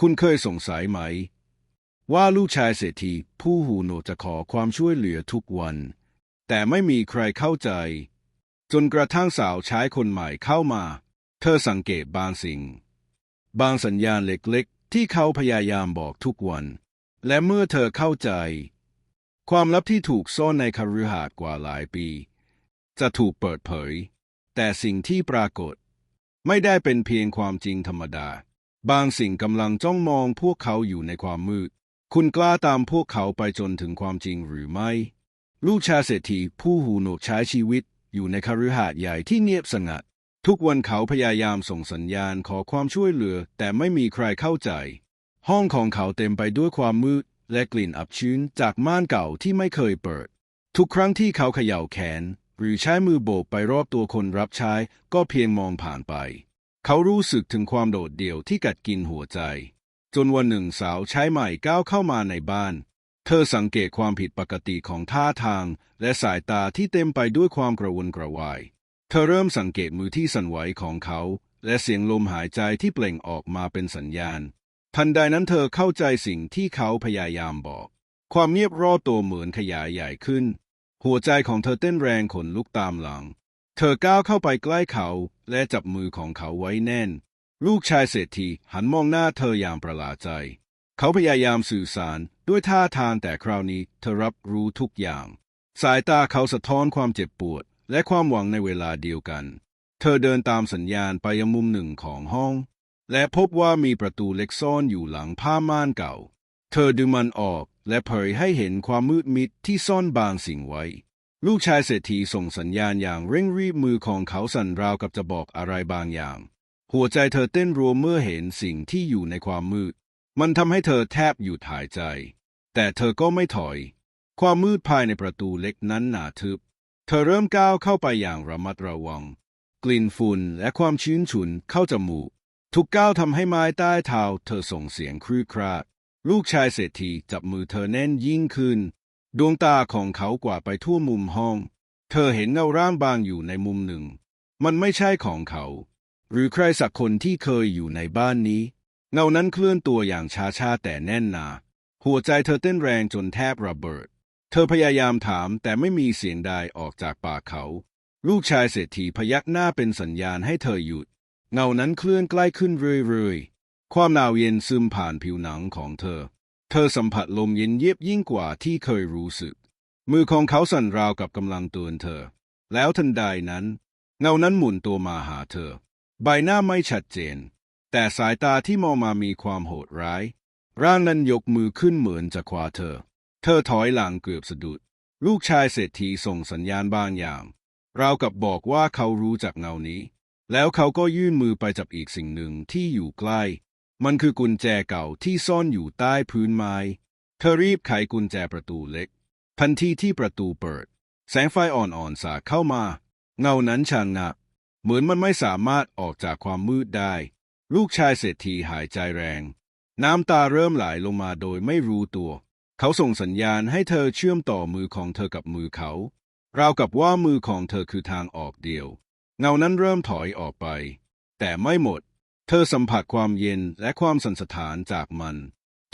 คุณเคยสงสัยไหม ว่าลูกชายเศรษฐีผู้หูหนวกจะขอความช่วยเหลือทุกวัน แต่ไม่มีใครเข้าใจ จนกระทั่งสาวใช้คนใหม่เข้ามา เธอสังเกตบางสิ่ง บางสัญญาณเล็กๆ ที่เขาพยายามบอกทุกวัน และเมื่อเธอเข้าใจ ความลับที่ถูกซ่อนในคฤหาสน์กว่าหลายปี จะถูกเปิดเผย แต่สิ่งที่ปรากฏ ไม่ได้เป็นเพียงความจริงธรรมดา บางสิ่งกำลังจ้องมองพวกเขาอยู่ในความมืด คุณกล้าตามพวกเขาไปจนถึงความจริงหรือไม่ ลูกชายเศรษฐีผู้หูหนวกใช้ชีวิต อยู่ในคฤหาสน์ใหญ่ที่เงียบสงัด ทุกวันเขาพยายามส่งสัญญาณขอความช่วยเหลือ แต่ไม่มีใครเข้าใจ ห้องของเขาเต็มไปด้วยความมืด และกลิ่นอับชื้นจากม่านเก่าที่ไม่เคยเปิด ทุกครั้งที่เขาเขย่าแขน หรือใช้มือโบกไปรอบตัวคนรับใช้ก็เพียงมองผ่านไป เขารู้สึกถึงความโดดเดี่ยวที่กัดกินหัวใจ จนวันหนึ่งสาวใช้ใหม่ก้าวเข้ามาในบ้าน เธอสังเกตความผิดปกติของท่าทาง และสายตาที่เต็มไปด้วยความกระวนกระวาย เธอเริ่มสังเกตมือที่สั่นไหวของเขา และเสียงลมหายใจที่เปล่งออกมาเป็นสัญญาณ ทันใดนั้นเธอเข้าใจสิ่งที่เขาพยายามบอก ความเงียบรอบตัวเหมือนขยายใหญ่ขึ้น หัวใจของเธอเต้นแรงขนลุกตามหลัง เธอก้าวเข้าไปใกล้เขาและจับมือของเขาไว้แน่น ลูกชายเศรษฐีหันมองหน้าเธออย่างประหลาดใจ เขาพยายามสื่อสารด้วยท่าทางแต่คราวนี้เธอรับรู้ทุกอย่าง สายตาเขาสะท้อนความเจ็บปวด และความหวังในเวลาเดียวกัน เธอเดินตามสัญญาณไปยังมุมหนึ่งของห้อง และพบว่ามีประตูเล็กซ่อนอยู่หลังผ้าม่านเก่า เธอดึงมันออกและเผยให้เห็นความมืดมิดที่ซ่อนบางสิ่งไว้ ลูกชายเศรษฐีส่งสัญญาณอย่างเร่งรีบมือของเขาสั่นราวกับจะบอกอะไรบางอย่าง หัวใจเธอเต้นรัวเมื่อเห็นสิ่งที่อยู่ในความมืด มันทำให้เธอแทบหยุดหายใจ แต่เธอก็ไม่ถอย ความมืดภายในประตูเล็กนั้นหนาทึบ เธอเริ่มก้าวเข้าไปอย่างระมัดระวัง กลิ่นฝุ่นและความชื้นฉุนเข้าจมูก ทุกก้าวทำให้ไม้ใต้เท้าเธอส่งเสียงครื้ครากลูกชายเศรษฐีจับมือเธอแน่นยิ่งขึ้น ดวงตาของเขากว่าไปทั่วมุมห้อง เธอเห็นเงาร่างบางอยู่ในมุมหนึ่ง มันไม่ใช่ของเขา หรือใครสักคนที่เคยอยู่ในบ้านนี้ เงานั้นเคลื่อนตัวอย่างช้าๆแต่แน่นหนา หัวใจเธอเต้นแรงจนแทบระเบิด เธอพยายามถามแต่ไม่มีเสียงใดออกจากปากเขา ลูกชายเศรษฐีพยักหน้าเป็นสัญญาณให้เธอหยุด เงานั้นเคลื่อนใกล้ขึ้นเรื่อยๆ ความหนาวเย็นซึมผ่านผิวหนังของเธอ เธอสัมผัสลมเย็นเยียบยิ่งกว่าที่เคยรู้สึก มือของเขาสั่นราวกับกำลังเตือนเธอ แล้วทันใดนั้น เงานั้นหมุนตัวมาหาเธอ ใบหน้าไม่ชัดเจน แต่สายตาที่มองมามีความโหดร้าย ร่างนั้นยกมือขึ้นเหมือนจะคว้าเธอ เธอถอยหลังเกือบสะดุด ลูกชายเศรษฐีส่งสัญญาณบางอย่างราวกับบอกว่าเขารู้จักเงานี้ แล้วเขาก็ยื่นมือไปจับอีกสิ่งหนึ่งที่อยู่ใกล้ มันคือกุญแจเก่าที่ซ่อนอยู่ใต้พื้นไม้เธอรีบไขกุญแจประตูเล็ก ทันทีที่ประตูเปิด แสงไฟอ่อนๆสาดเข้ามา เงานั้นชางหนัก เหมือนมันไม่สามารถออกจากความมืดได้ ลูกชายเศรษฐีหายใจแรง น้ำตาเริ่มไหลลงมาโดยไม่รู้ตัว เขาส่งสัญญาณให้เธอเชื่อมต่อมือของเธอกับมือเขา ราวกับว่ามือของเธอคือทางออกเดียว เงานั้นเริ่มถอยออกไป แต่ไม่หมด เธอสัมผัสความเย็นและความสันสถานจากมัน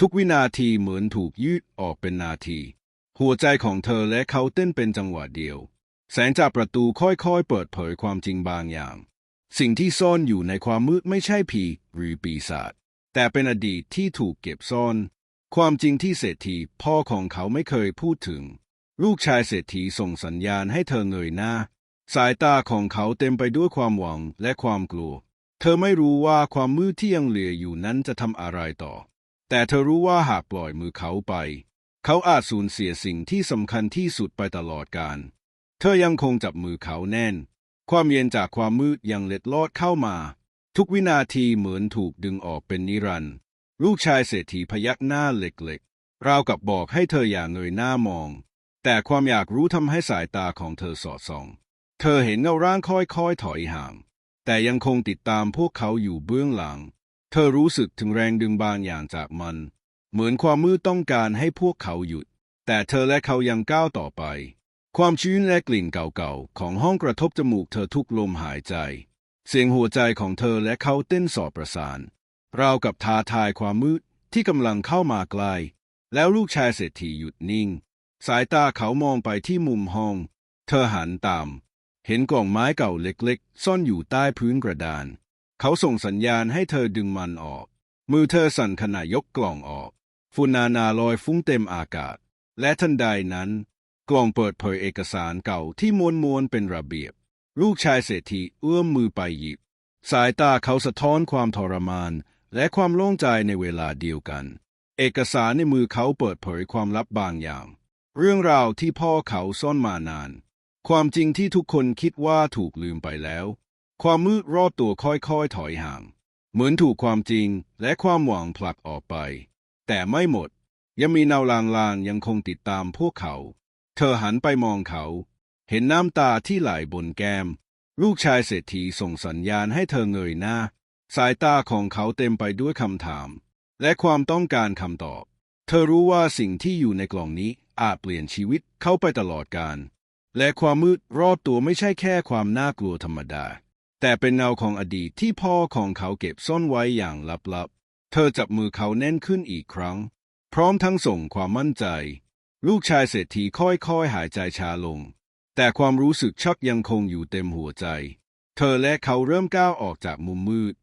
ทุกวินาทีเหมือนถูกยืดออกเป็นนาที หัวใจของเธอและเขาเต้นเป็นจังหวะเดียว แสงจากประตูค่อยๆ เปิดเผยความจริงบางอย่าง สิ่งที่ซ่อนอยู่ในความมืดไม่ใช่ผีหรือปีศาจแต่เป็นอดีตที่ถูกเก็บซ่อน ความจริงที่เศรษฐีพ่อของเขาไม่เคยพูดถึง ลูกชายเศรษฐีส่งสัญญาณให้เธอเงยหน้า สายตาของเขาเต็มไปด้วยความหวังและความกลัว เธอไม่รู้ว่าความมืดที่ยังเหลืออยู่นั้นจะทำอะไรต่อ แต่เธอรู้ว่าหากปล่อยมือเขาไป เขาอาจสูญเสียสิ่งที่สำคัญที่สุดไปตลอดกาล เธอยังคงจับมือเขาแน่น ความเย็นจากความมืดยังเล็ดลอดเข้ามา ทุกวินาทีเหมือนถูกดึงออกเป็นนิรันดร์ลูกชายเศรษฐีพยักหน้าเล็กๆ ราวกับบอกให้เธออย่าเงยหน้ามอง แต่ความอยากรู้ทำให้สายตาของเธอสอดส่อง เธอเห็นเงาร่างค่อยๆถอยห่าง แต่ยังคงติดตามพวกเขาอยู่เบื้องหลัง เธอรู้สึกถึงแรงดึงบางอย่างจากมัน เหมือนความมืดต้องการให้พวกเขาหยุด แต่เธอและเขายังก้าวต่อไป ความชื้นและกลิ่นเก่าๆ ของห้องกระทบจมูกเธอทุกลมหายใจ เสียงหัวใจของเธอและเขาเต้นสอดประสาน ราวกับท้าทายความมืดที่กำลังเข้ามาใกล้ แล้วลูกชายเศรษฐีหยุดนิ่ง สายตาเขามองไปที่มุมห้อง เธอหันตาม เห็นกล่องไม้เก่าเล็กๆ ซ่อนอยู่ใต้พื้นกระดาน เขาส่งสัญญาณให้เธอดึงมันออก มือเธอสั่นขณะยกกล่องออก ฝุ่นนานาลอยฟุ้งเต็มอากาศ และทันใดนั้น กล่องเปิดเผยเอกสารเก่าที่ม้วนม้วนๆเป็นระเบียบ ลูกชายเศรษฐีเอื้อมมือไปหยิบ สายตาเขาสะท้อนความทรมาน และความโล่งใจในเวลาเดียวกัน เอกสารในมือเขาเปิดเผยความลับบางอย่าง เรื่องราวที่พ่อเขาซ่อนมานาน ความจริงที่ทุกคนคิดว่าถูกลืมไปแล้ว ความมืดรอบตัวค่อยๆถอยห่าง เหมือนถูกความจริงและความหวังผลักออกไป แต่ไม่หมด ยังมีเนาลางๆยังคงติดตามพวกเขา เธอหันไปมองเขา เห็นน้ำตาที่ไหลบนแก้ม ลูกชายเศรษฐีส่งสัญญาณให้เธอเงยหน้า สายตาของเขาเต็มไปด้วยคำถาม และความต้องการคำตอบ เธอรู้ว่าสิ่งที่อยู่ในกล่องนี้อาจเปลี่ยนชีวิตเขาไปตลอดกาล และความมืดรอบตัวไม่ใช่แค่ความน่ากลัวธรรมดา แต่เป็นเงาของอดีตที่พ่อของเขาเก็บซ่อนไว้อย่างลับๆ เธอจับมือเขาแน่นขึ้นอีกครั้ง พร้อมทั้งส่งความมั่นใจ ลูกชายเศรษฐีค่อยๆ หายใจช้าลง แต่ความรู้สึกชักยังคงอยู่เต็มหัวใจ เธอและเขาเริ่มก้าวออกจากมุมมืด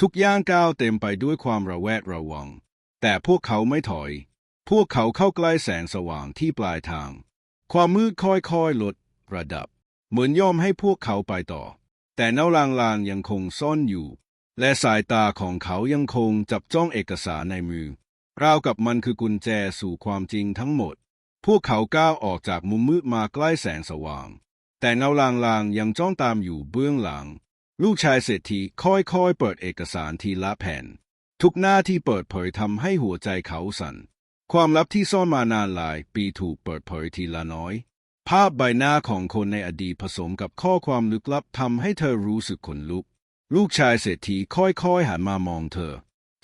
ทุกย่างก้าวเต็มไปด้วยความระแวดระวัง แต่พวกเขาไม่ถอย พวกเขาเข้าใกล้แสงสว่างที่ปลายทาง ความมืดค่อยๆลดระดับ เหมือนย่อมให้พวกเขาไปต่อ แต่เนาลางๆยังคงซ่อนอยู่ และสายตาของเขายังคงจับจ้องเอกสารในมือ ราวกับมันคือกุญแจสู่ความจริงทั้งหมด พวกเขาก้าวออกจากมุมมืดมาใกล้แสงสว่าง แต่เงาลางๆยังจ้องตามอยู่เบื้องหลัง ลูกชายเศรษฐีค่อยๆเปิดเอกสารทีละแผ่น ทุกหน้าที่เปิดเผยทำให้หัวใจเขาสั่น ความลับที่ซ่อนมานานหลายปีถูกเปิดเผยทีละน้อย ภาพใบหน้าของคนในอดีตผสมกับข้อความลึกลับทำให้เธอรู้สึกขนลุก ลูกชายเศรษฐีค่อยๆหันมามองเธอ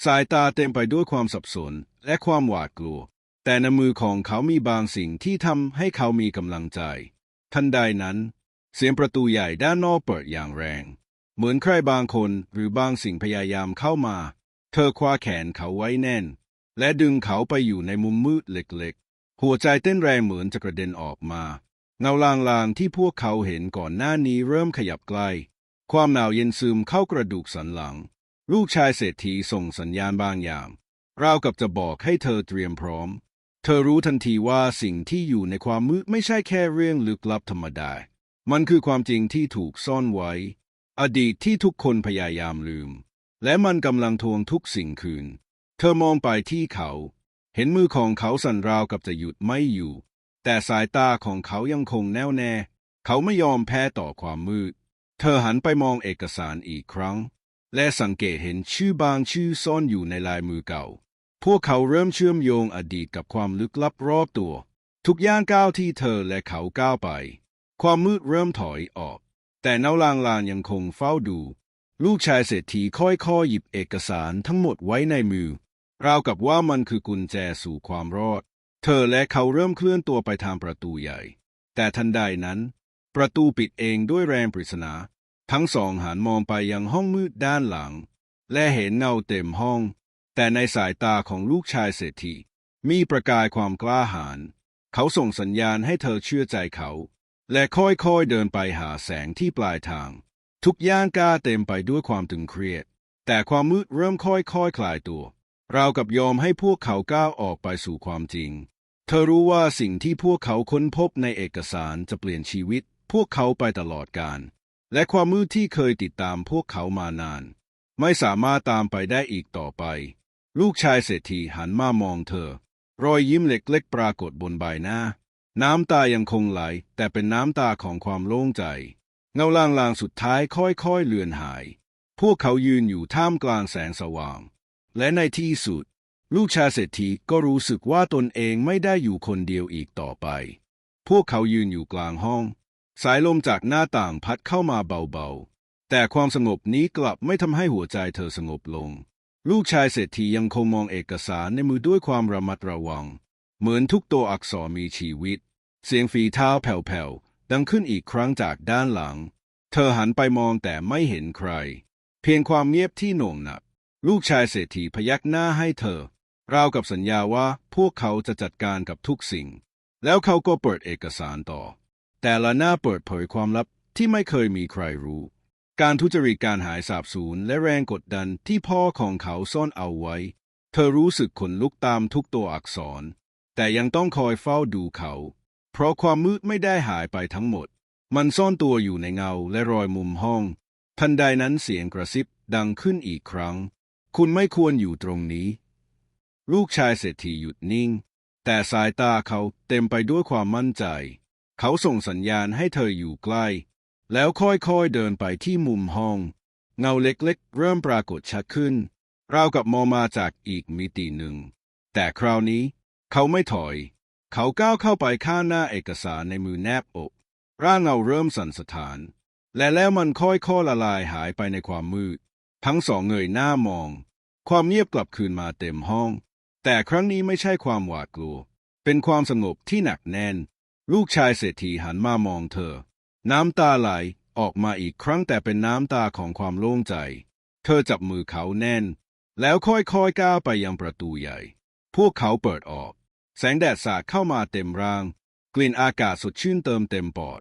สายตาเต็มไปด้วยความสับสนและความหวาดกลัว แต่ในมือของเขามีบางสิ่งที่ทำให้เขามีกำลังใจ ทันใดนั้น เสียงประตูใหญ่ด้านนอกเปิดอย่างแรง เหมือนใครบางคนหรือบางสิ่งพยายามเข้ามา เธอคว้าแขนเขาไว้แน่น และดึงเขาไปอยู่ในมุมมืดเล็กๆ หัวใจเต้นแรงเหมือนจะกระเด็นออกมา เงาลางๆที่พวกเขาเห็นก่อนหน้านี้เริ่มขยับใกล้ ความหนาวเย็นซึมเข้ากระดูกสันหลัง ลูกชายเศรษฐีส่งสัญญาณบางอย่างราวกับจะบอกให้เธอเตรียมพร้อม เธอรู้ทันทีว่าสิ่งที่อยู่ในความมืดไม่ใช่แค่เรื่องลึกลับธรรมดา มันคือความจริงที่ถูกซ่อนไว้ อดีตที่ทุกคนพยายามลืม และมันกำลังทวงทุกสิ่งคืน ธอมองไปที่เขา เห็นมือของเขาสั่นราวกับจะหยุดไม่อยู่ แต่สายตาของเขายังคงแน่วแน่ เขาไม่ยอมแพ้ต่อความมืด เธอหันไปมองเอกสารอีกครั้ง และสังเกตเห็นชื่อบางชื่อซ่อนอยู่ในลายมือเก่า พวกเขาเริ่มเชื่อมโยงอดีตกับความลึกลับรอบตัว ทุกย่างก้าวที่เธอและเขาก้าวไป ความมืดเริ่มถอยออก แต่เนาลางลางยังคงเฝ้าดู ลูกชายเศรษฐีค่อยๆหยิบเอกสารทั้งหมดไว้ในมือ ราวกับว่ามันคือกุญแจสู่ความรอด เธอและเขาเริ่มเคลื่อนตัวไปทางประตูใหญ่ แต่ทันใดนั้น ประตูปิดเองด้วยแรงปริศนา ทั้งสองหันมองไปยังห้องมืดด้านหลัง และเห็นเงาเต็มห้อง แต่ในสายตาของลูกชายเศรษฐีมีประกายความกล้าหาญเขาส่งสัญญาณให้เธอเชื่อใจเขา และค่อยๆเดินไปหาแสงที่ปลายทาง ทุกย่างก้าเต็มไปด้วยความตึงเครียด แต่ความมืดเริ่มค่อยๆคคลายตัว ราวกับยอมให้พวกเขาก้าวออกไปสู่ความจริง เธอรู้ว่าสิ่งที่พวกเขาค้นพบในเอกสารจะเปลี่ยนชีวิต พวกเขาไปตลอดกาลและความมืดที่เคยติดตามพวกเขามานาน ไม่สามารถตามไปได้อีกต่อไป ลูกชายเศรษฐีหันมามองเธอ รอยยิ้มเล็กๆปรากฏบนใบหน้า น้ำตายังคงไหล แต่เป็นน้ำตาของความโล่งใจ เงาลางๆสุดท้ายค่อยๆเลือนหาย พวกเขายืนอยู่ท่ามกลางแสงสว่าง และในที่สุด ลูกชายเศรษฐีก็รู้สึกว่าตนเองไม่ได้อยู่คนเดียวอีกต่อไป พวกเขายืนอยู่กลางห้อง สายลมจากหน้าต่างพัดเข้ามาเบาๆ แต่ความสงบนี้กลับไม่ทำให้หัวใจเธอสงบลง ลูกชายเศรษฐียังคงมองเอกสารในมือด้วยความระมัดระวัง เหมือนทุกตัวอักษรมีชีวิต เสียงฝีเท้าแผ่วๆ ดังขึ้นอีกครั้งจากด้านหลัง เธอหันไปมองแต่ไม่เห็นใคร เพียงความเงียบที่โหน่งหนัก ลูกชายเศรษฐีพยักหน้าให้เธอ ราวกับสัญญาว่าพวกเขาจะจัดการกับทุกสิ่ง แล้วเขาก็เปิดเอกสารต่อ แต่ละหน้าเปิดเผยความลับที่ไม่เคยมีใครรู้ การทุจริตการหายสาบสูญและแรงกดดันที่พ่อของเขาซ่อนเอาไว้ เธอรู้สึกขนลุกตามทุกตัวอักษร แต่ยังต้องคอยเฝ้าดูเขา เพราะความมืดไม่ได้หายไปทั้งหมด มันซ่อนตัวอยู่ในเงาและรอยมุมห้อง ทันใดนั้นเสียงกระซิบดังขึ้นอีกครั้ง คุณไม่ควรอยู่ตรงนี้ ลูกชายเศรษฐีหยุดนิ่ง แต่สายตาเขาเต็มไปด้วยความมั่นใจ เขาส่งสัญญาณให้เธออยู่ใกล้ แล้วค่อยๆเดินไปที่มุมห้อง เงาเล็กๆ เริ่มปรากฏชัดขึ้น ราวกับมองมาจากอีกมิติหนึ่ง แต่คราวนี้ เขาไม่ถอย เขาก้าวเข้าไปข้างหน้าเอกสารในมือแนบอกร่างเงาเริ่มสั่นสะท้าน และแล้วมันค่อยๆละลายหายไปในความมืด ทั้งสองเงยหน้ามอง ความเงียบกลับคืนมาเต็มห้อง แต่ครั้งนี้ไม่ใช่ความหวาดกลัว เป็นความสงบที่หนักแน่น ลูกชายเศรษฐีหันมามองเธอ น้ำตาไหลออกมาอีกครั้งแต่เป็นน้ำตาของความโล่งใจ เธอจับมือเขาแน่น แล้วค่อยๆก้าวไปยังประตูใหญ่ พวกเขาเปิดออก แสงแดดสาดเข้ามาเต็มร่าง กลิ่นอากาศสดชื่นเติมเต็มปอด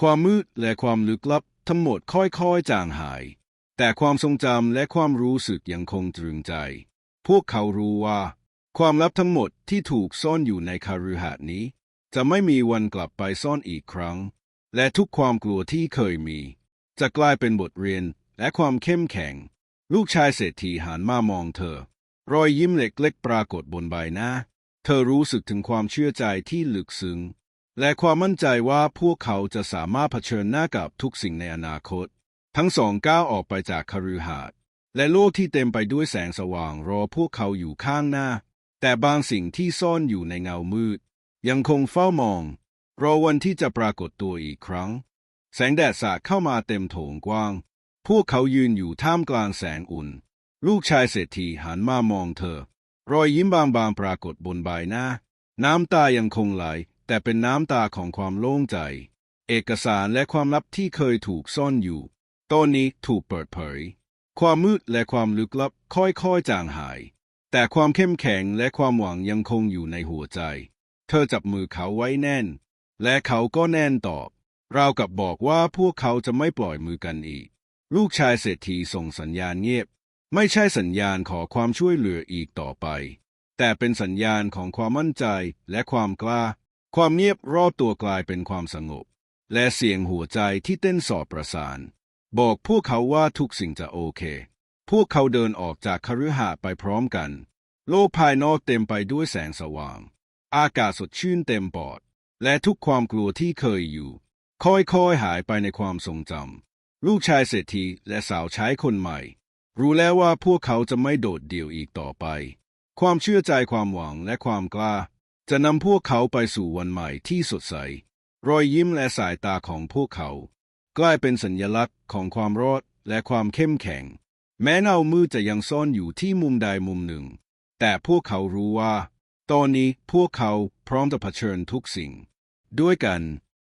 ความมืดและความลึกลับทั้งหมดค่อยๆจางหาย แต่ความทรงจำและความรู้สึกยังคงตรึงใจ พวกเขารู้ว่า ความลับทั้งหมดที่ถูกซ่อนอยู่ในคารุหาสน์นี้ จะไม่มีวันกลับไปซ่อนอีกครั้ง และทุกความกลัวที่เคยมี จะกลายเป็นบทเรียนและความเข้มแข็ง ลูกชายเศรษฐีหันมามองเธอ รอยยิ้มเล็กๆปรากฏบนใบหน้า เธอรู้สึกถึงความเชื่อใจที่ลึกซึ้งและความมั่นใจว่าพวกเขาจะสามารถเผชิญหน้ากับทุกสิ่งในอนาคต ทั้งสองก้าวออกไปจากคฤหาสน์และโลกที่เต็มไปด้วยแสงสว่างรอพวกเขาอยู่ข้างหน้า แต่บางสิ่งที่ซ่อนอยู่ในเงามืด ยังคงเฝ้ามอง รอวันที่จะปรากฏตัวอีกครั้ง แสงแดดสาดเข้ามาเต็มโถงกว้าง พวกเขายืนอยู่ท่ามกลางแสงอุ่น ลูกชายเศรษฐีหันมามองเธอ รอยยิ้มบางๆปรากฏบนใบหน้า น้ำตายังคงไหล แต่เป็นน้ำตาของความโล่งใจ เอกสารและความลับที่เคยถูกซ่อนอยู่ ตอนนี้ถูกเปิดเผย ความมืดและความลึกลับค่อยๆจางหาย แต่ความเข้มแข็งและความหวังยังคงอยู่ในหัวใจ เธอจับมือเขาไว้แน่น และเขาก็แน่นตอบราวกับบอกว่าพวกเขาจะไม่ปล่อยมือกันอีก ลูกชายเศรษฐีส่งสัญญาณเงียบ ไม่ใช่สัญญาณขอความช่วยเหลืออีกต่อไป แต่เป็นสัญญาณของความมั่นใจและความกล้า ความเงียบรอบตัวกลายเป็นความสงบ และเสียงหัวใจที่เต้นสอบประสาน บอกพวกเขาว่าทุกสิ่งจะโอเค พวกเขาเดินออกจากคฤหาสน์ไปพร้อมกัน โลกภายนอกเต็มไปด้วยแสงสว่าง อากาศสดชื่นเต็มปอด และทุกความกลัวที่เคยอยู่ ค่อยๆหายไปในความทรงจำ ลูกชายเศรษฐีและสาวใช้คนใหม่ รู้แล้วว่าพวกเขาจะไม่โดดเดี่ยวอีกต่อไป ความเชื่อใจความหวังและความกล้า จะนำพวกเขาไปสู่วันใหม่ที่สดใส รอยยิ้มและสายตาของพวกเขา กลายเป็นสัญญลักษณ์ของความรอดและความเข้มแข็ง แม้เงามืดจะยังซ่อนอยู่ที่มุมใดมุมหนึ่ง แต่พวกเขารู้ว่า ตอนนี้พวกเขาพร้อมจะเผชิญทุกสิ่ง ด้วยกัน